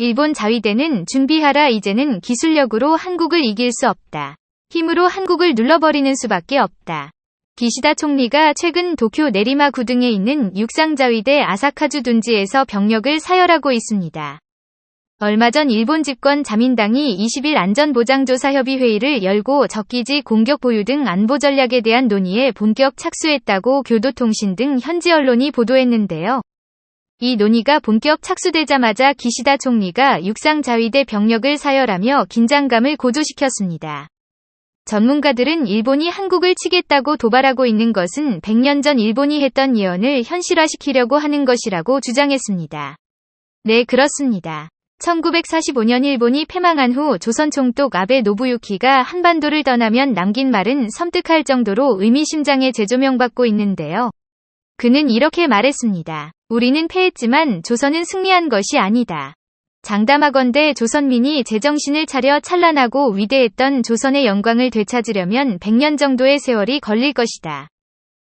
일본 자위대는 준비하라 이제는 기술력으로 한국을 이길 수 없다. 힘으로 한국을 눌러버리는 수밖에 없다. 기시다 총리가 최근 도쿄 내리마구 등에 있는 육상자위대 아사카주 둔지에서 병력을 사열하고 있습니다. 얼마 전 일본 집권 자민당이 20일 안전보장조사협의 회의를 열고 적기지 공격 보유 등 안보 전략에 대한 논의에 본격 착수했다고 교도통신 등 현지 언론이 보도했는데요. 이 논의가 본격 착수되자마자 기시다 총리가 육상 자위대 병력을 사열하며 긴장감을 고조시켰습니다. 전문가들은 일본이 한국을 치겠다고 도발하고 있는 것은 100년 전 일본이 했던 예언을 현실화시키려고 하는 것이라고 주장했습니다. 네, 그렇습니다. 1945년 일본이 패망한 후 조선 총독 아베 노부유키가 한반도를 떠나면 남긴 말은 섬뜩할 정도로 의미심장해 재조명받고 있는데요. 그는 이렇게 말했습니다. 우리는 패했지만 조선은 승리한 것이 아니다. 장담하건대 조선민이 제정신을 차려 찬란하고 위대했던 조선의 영광을 되찾으려면 100년 정도의 세월이 걸릴 것이다.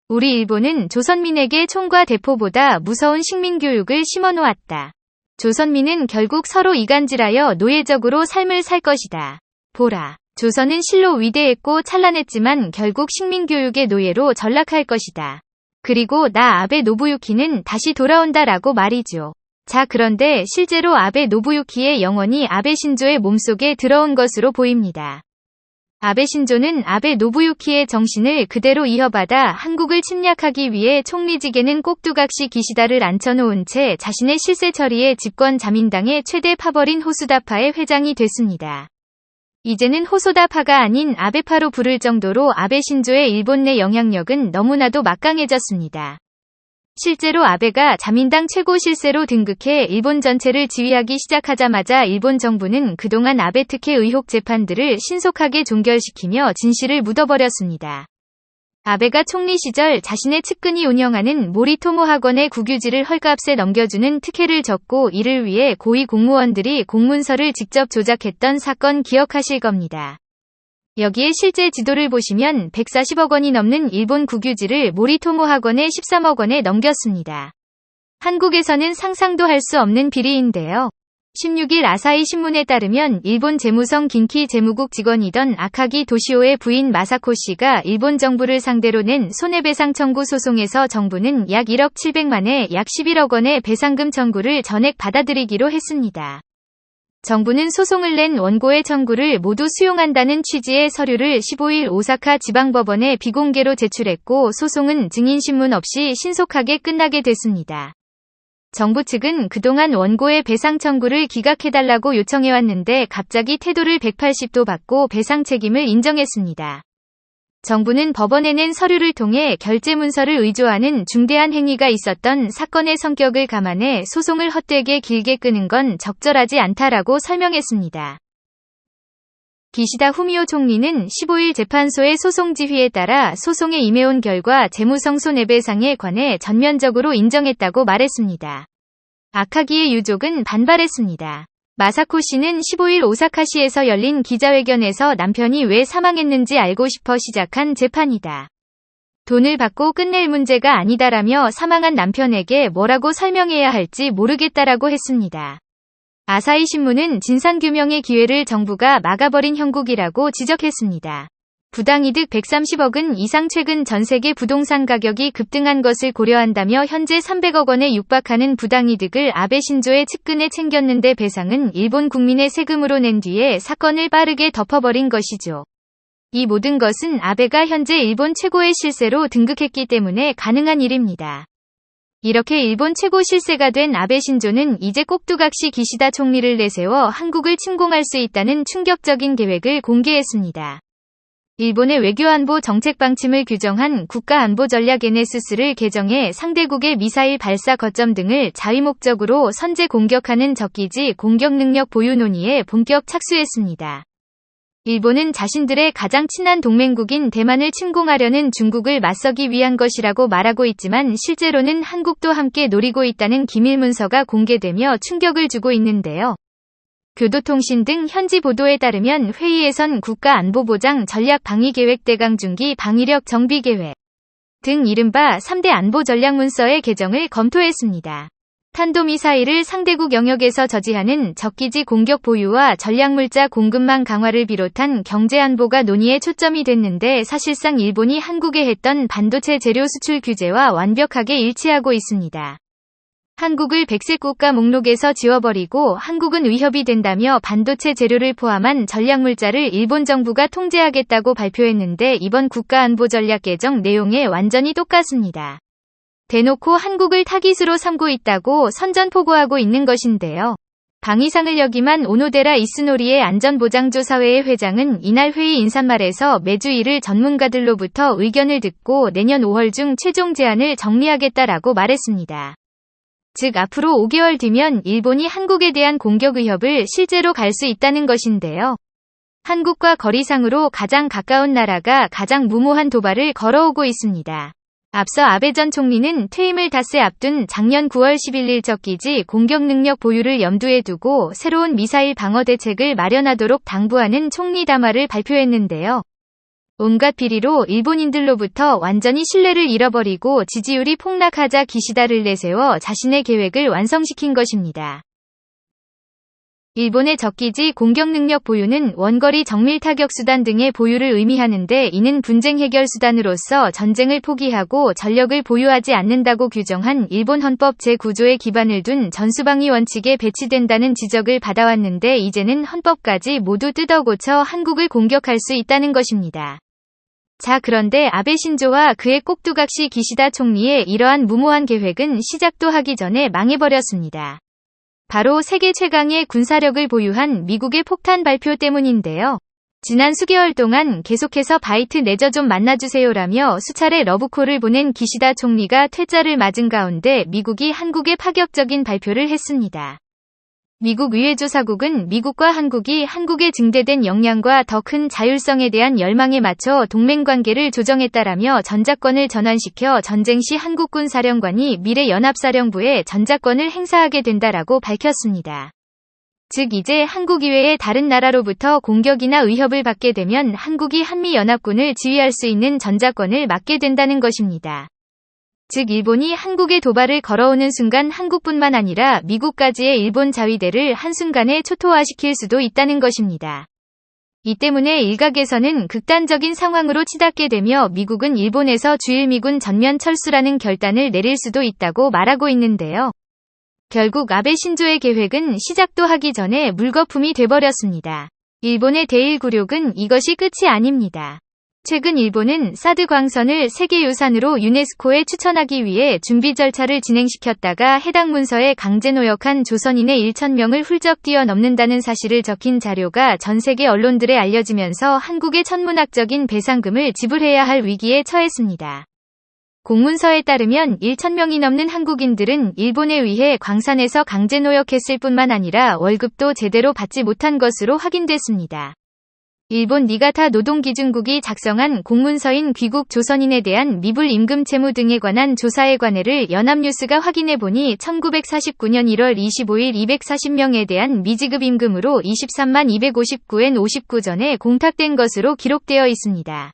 우리 일본은 조선민에게 총과 대포보다 무서운 식민교육을 심어놓았다. 조선민은 결국 서로 이간질하여 노예적으로 삶을 살 것이다. 보라. 조선은 실로 위대했고 찬란했지만 결국 식민교육의 노예로 전락할 것이다. 그리고 나 아베 노부유키는 다시 돌아온다라고 말이죠. 자, 그런데 실제로 아베 노부유키의 영혼이 아베 신조의 몸속에 들어온 것으로 보입니다. 아베 신조는 아베 노부유키의 정신을 그대로 이어받아 한국을 침략하기 위해 총리직에는 꼭두각시 기시다를 앉혀놓은 채 자신의 실세 처리에 집권 자민당의 최대 파벌인 호수다파의 회장이 됐습니다. 이제는 호소다파가 아닌 아베파로 부를 정도로 아베 신조의 일본 내 영향력은 너무나도 막강해졌습니다. 실제로 아베가 자민당 최고 실세로 등극해 일본 전체를 지휘하기 시작하자마자 일본 정부는 그동안 아베 특혜 의혹 재판들을 신속하게 종결시키며 진실을 묻어버렸습니다. 아베가 총리 시절 자신의 측근이 운영하는 모리토모 학원의 국유지를 헐값에 넘겨주는 특혜를 졌고 이를 위해 고위 공무원들이 공문서를 직접 조작했던 사건 기억하실 겁니다. 여기에 실제 지도를 보시면 140억 원이 넘는 일본 국유지를 모리토모 학원에 13억 원에 넘겼습니다. 한국에서는 상상도 할 수 없는 비리인데요. 16일 아사히 신문에 따르면 일본 재무성 긴키 재무국 직원이던 아카기 도시오의 부인 마사코 씨가 일본 정부를 상대로 낸 손해배상 청구 소송에서 정부는 약 1억 700만에 약 11억 원의 배상금 청구를 전액 받아들이기로 했습니다. 정부는 소송을 낸 원고의 청구를 모두 수용한다는 취지의 서류를 15일 오사카 지방법원에 비공개로 제출했고 소송은 증인신문 없이 신속하게 끝나게 됐습니다. 정부 측은 그동안 원고의 배상 청구를 기각해달라고 요청해왔는데 갑자기 태도를 180도 바꿔 배상 책임을 인정했습니다. 정부는 법원에 낸 서류를 통해 결제 문서를 의조하는 중대한 행위가 있었던 사건의 성격을 감안해 소송을 헛되게 길게 끄는 건 적절하지 않다라고 설명했습니다. 기시다 후미오 총리는 15일 재판소의 소송 지휘에 따라 소송에 임해온 결과 재무성 손해배상에 관해 전면적으로 인정했다고 말했습니다. 아카기의 유족은 반발했습니다. 마사코 씨는 15일 오사카시에서 열린 기자회견에서 남편이 왜 사망했는지 알고 싶어 시작한 재판이다. 돈을 받고 끝낼 문제가 아니다라며 사망한 남편에게 뭐라고 설명해야 할지 모르겠다라고 했습니다. 아사히 신문은 진상규명의 기회를 정부가 막아버린 형국이라고 지적했습니다. 부당이득 130억은 이상 최근 전 세계 부동산 가격이 급등한 것을 고려한다며 현재 300억 원에 육박하는 부당이득을 아베 신조의 측근에 챙겼는데 배상은 일본 국민의 세금으로 낸 뒤에 사건을 빠르게 덮어버린 것이죠. 이 모든 것은 아베가 현재 일본 최고의 실세로 등극했기 때문에 가능한 일입니다. 이렇게 일본 최고 실세가 된 아베 신조는 이제 꼭두각시 기시다 총리를 내세워 한국을 침공할 수 있다는 충격적인 계획을 공개했습니다. 일본의 외교안보 정책 방침을 규정한 국가안보전략 NSS를 개정해 상대국의 미사일 발사 거점 등을 자위 목적으로 선제 공격하는 적기지 공격 능력 보유 논의에 본격 착수했습니다. 일본은 자신들의 가장 친한 동맹국인 대만을 침공하려는 중국을 맞서기 위한 것이라고 말하고 있지만 실제로는 한국도 함께 노리고 있다는 기밀 문서가 공개되며 충격을 주고 있는데요. 교도통신 등 현지 보도에 따르면 회의에선 국가안보보장 전략방위계획 대강중기 방위력 정비계획 등 이른바 3대 안보전략문서의 개정을 검토했습니다. 탄도미사일을 상대국 영역에서 저지하는 적기지 공격 보유와 전략물자 공급망 강화를 비롯한 경제안보가 논의에 초점이 됐는데 사실상 일본이 한국에 했던 반도체 재료 수출 규제와 완벽하게 일치하고 있습니다. 한국을 백색 국가 목록에서 지워버리고 한국은 위협이 된다며 반도체 재료를 포함한 전략물자를 일본 정부가 통제하겠다고 발표했는데 이번 국가안보전략 개정 내용에 완전히 똑같습니다. 대놓고 한국을 타깃으로 삼고 있다고 선전포고하고 있는 것인데요. 방위상을 역임한 오노데라 이스노리의 안전보장조사회의 회장은 이날 회의 인사말에서 매주 일을 전문가들로부터 의견을 듣고 내년 5월 중 최종 제안을 정리하겠다라고 말했습니다. 즉 앞으로 5개월 뒤면 일본이 한국에 대한 공격 위협을 실제로 갈 수 있다는 것인데요. 한국과 거리상으로 가장 가까운 나라가 가장 무모한 도발을 걸어오고 있습니다. 앞서 아베 전 총리는 퇴임을 닷새 앞둔 작년 9월 11일 적기지 공격 능력 보유를 염두에 두고 새로운 미사일 방어 대책을 마련하도록 당부하는 총리 담화를 발표했는데요. 온갖 비리로 일본인들로부터 완전히 신뢰를 잃어버리고 지지율이 폭락하자 기시다를 내세워 자신의 계획을 완성시킨 것입니다. 일본의 적기지 공격 능력 보유는 원거리 정밀 타격 수단 등의 보유를 의미하는데 이는 분쟁 해결 수단으로서 전쟁을 포기하고 전력을 보유하지 않는다고 규정한 일본 헌법 제9조에 기반을 둔 전수방위 원칙에 배치된다는 지적을 받아왔는데 이제는 헌법까지 모두 뜯어고쳐 한국을 공격할 수 있다는 것입니다. 자 그런데 아베 신조와 그의 꼭두각시 기시다 총리의 이러한 무모한 계획은 시작도 하기 전에 망해버렸습니다. 바로 세계 최강의 군사력을 보유한 미국의 폭탄 발표 때문인데요. 지난 수개월 동안 계속해서 바이트 내저 좀 만나주세요라며 수차례 러브콜을 보낸 기시다 총리가 퇴짜를 맞은 가운데 미국이 한국에 파격적인 발표를 했습니다. 미국 의회조사국은 미국과 한국이 한국에 증대된 역량과 더 큰 자율성에 대한 열망에 맞춰 동맹관계를 조정했다라며 전작권을 전환시켜 전쟁 시 한국군 사령관이 미래 연합사령부에 전작권을 행사하게 된다라고 밝혔습니다. 즉 이제 한국 이외의 다른 나라로부터 공격이나 위협을 받게 되면 한국이 한미연합군을 지휘할 수 있는 전작권을 맡게 된다는 것입니다. 즉 일본이 한국에 도발을 걸어오는 순간 한국뿐만 아니라 미국까지의 일본 자위대를 한순간에 초토화시킬 수도 있다는 것입니다. 이 때문에 일각에서는 극단적인 상황으로 치닫게 되며 미국은 일본에서 주일미군 전면 철수라는 결단을 내릴 수도 있다고 말하고 있는데요. 결국 아베 신조의 계획은 시작도 하기 전에 물거품이 돼버렸습니다. 일본의 대일구력은 이것이 끝이 아닙니다. 최근 일본은 사드 광선을 세계유산으로 유네스코에 추천하기 위해 준비 절차를 진행시켰다가 해당 문서에 강제 노역한 조선인의 1천명을 훌쩍 뛰어넘는다는 사실을 적힌 자료가 전 세계 언론들에 알려지면서 한국의 천문학적인 배상금을 지불해야 할 위기에 처했습니다. 공문서에 따르면 1천명이 넘는 한국인들은 일본에 의해 광산에서 강제 노역했을 뿐만 아니라 월급도 제대로 받지 못한 것으로 확인됐습니다. 일본 니가타 노동기준국이 작성한 공문서인 귀국 조선인에 대한 미불 임금 채무 등에 관한 조사의 관해를 연합뉴스가 확인해 보니 1949년 1월 25일 240명에 대한 미지급 임금으로 23만 259엔 59전에 공탁된 것으로 기록되어 있습니다.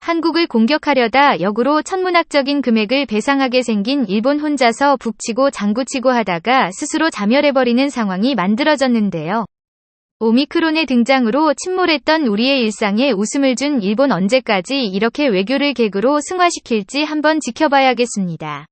한국을 공격하려다 역으로 천문학적인 금액을 배상하게 생긴 일본 혼자서 북치고 장구치고 하다가 스스로 자멸해버리는 상황이 만들어졌는데요. 오미크론의 등장으로 침몰했던 우리의 일상에 웃음을 준 일본 언제까지 이렇게 외교를 개그로 승화시킬지 한번 지켜봐야겠습니다.